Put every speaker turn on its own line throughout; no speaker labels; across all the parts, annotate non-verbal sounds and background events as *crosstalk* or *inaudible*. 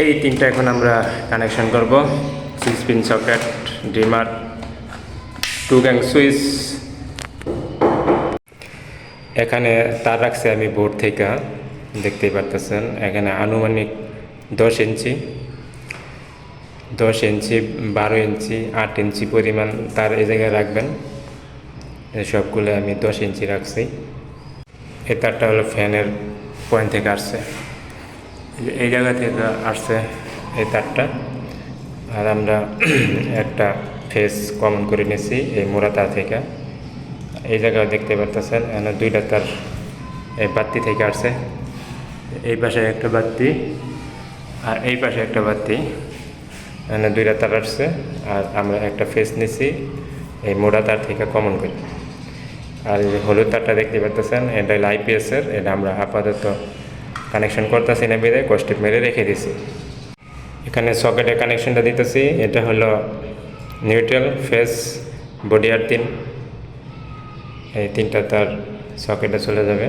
এই তিনটা এখন আমরা কানেকশন করব। Six pin socket dimmer two gang switch এখানে তার রাখছি আমি বোর্ড থেকে, দেখতেই পারতেছেন। এখানে আনুমানিক দশ ইঞ্চি দশ ইঞ্চি, বারো ইঞ্চি, আট ইঞ্চি পরিমাণ তার এই জায়গায় রাখবেন। সবগুলো আমি দশ ইঞ্চি রাখছি। এ তারটা হলো ফ্যানের পয়েন্ট থেকে আসছে। এই- জায়গা থেকে আসছে, এই তারটা। আর আমরা *clears throat* একটা ফেস কমন করে নিয়েছি এই মোড়া তার থেকে। এই জায়গায় দেখতে পারতেছেন দুইটা তার এই বাতি থেকে আসছে। এই পাশে একটা বাতি আর এই পাশে একটা বাতি। এখানে দুইটা তার আসছে আর আমরা একটা ফেস নিছি এই মোড়া তার থেকে কমন করি। আর এই হলুদ তারটা দেখতে পাচ্ছেন এটা হলো আইপিএসের এটা আমরা আপাতত কানেকশন করতেছি না বেঁধে কষ্টেপ মেরে রেখে দিছি। এখানে সকেটের কানেকশনটা দিতেছি, এটা হলো নিউট্রাল ফেস বডি আর তিন। এই তিনটা তার সকেটে চলে যাবে।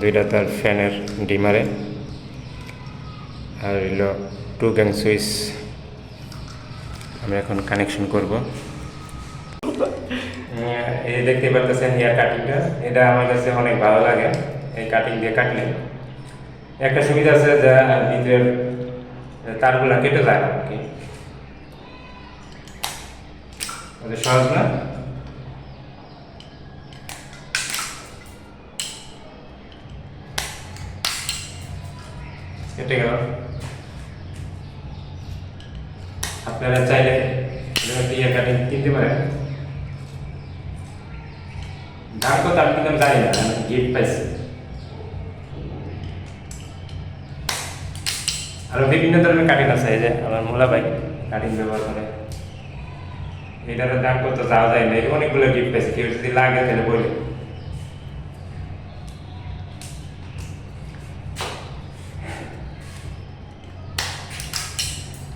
দুইটা তার ফ্যানের ডিমারে। আর হলো টু গ্যাং সুইচ আমরা এখন কানেকশন করব। এই দেখতে পাচ্ছেন হেয়ার কাটিংটা এটা আমার কাছে অনেক ভালো লাগে। এই কাটিং দিয়ে কাটলে একটা সুবিধা আছে যে ভিতরের তারগুলা কেটে যায় আর কি। সহজ না? কেটে গেল। আপনারা চাইলে ইয়ার কাটিং কিনতে পারেন। দাম কত আমি কিন্তু জানি না, আমি গিফট পাইছি। আরও বিভিন্ন ধরনের কাটিং আছে, এই যে আমার মোলা ভাই কাটিং ব্যবহার করে। এটার দাম কত যাওয়া যায় না অনেকগুলো গিফট পাইছি, কেউ যদি লাগে তাহলে বলে।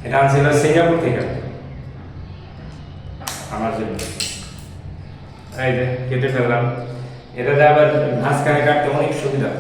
এটা আনছিল সিঙ্গাপুর থেকে। আমার জন্য। এই যে কেটে ফেললাম। এটাতে আবার মাঝখানে কাটতে অনেক সুবিধা।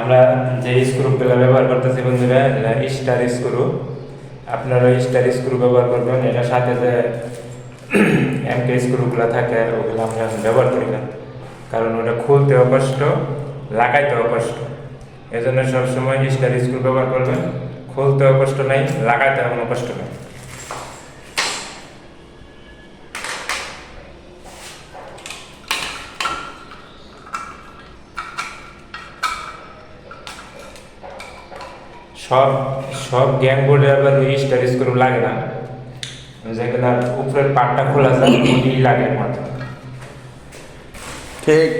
আমরা যে স্ক্রুগুলো ব্যবহার করতেছি বন্ধুরা এটা স্টার স্ক্রু আপনারা স্টার স্ক্রু ব্যবহার করবেন, এটার সাথে যে *clears throat* এমকে স্ক্রুগুলো থাকে, ওগুলো আমরা ব্যবহার করি না। কারণ ওটা খুলতে অকষ্ট লাগাইতে অকষ্ট এই জন্য সবসময় স্টার স্ক্রু ব্যবহার করবেন খুলতে কষ্ট নাই, লাগাইতে কোনো কষ্ট নেই। সব সব গ্যাং বোর্ডে আবার ওই স্টার স্ক্রু লাগে না। যেগুলো উপরের পাটটা খোলা যায় লাগে মাত্র
ঠিক।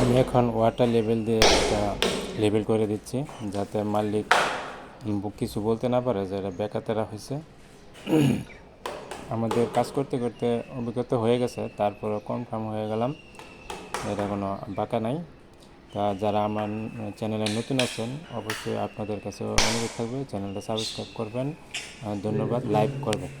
আমি এখন ওয়াটার লেভেল দিয়ে একটা লেভেল করে দিচ্ছি, যাতে মালিক কিছু বলতে না পারে যে এটা বেকাতেরা হয়েছে। আমাদের কাজ করতে করতে অভিজ্ঞতা হয়ে গেছে তারপরে কনফার্ম হয়ে গেলাম। এটা কোনো বাঁকা নাই। তা যারা আমার চ্যানেলে নতুন আছেন, অবশ্যই আপনাদের কাছে অনুরোধ থাকবে। চ্যানেলটা সাবস্ক্রাইব করবেন। ধন্যবাদ, লাইক করবেন।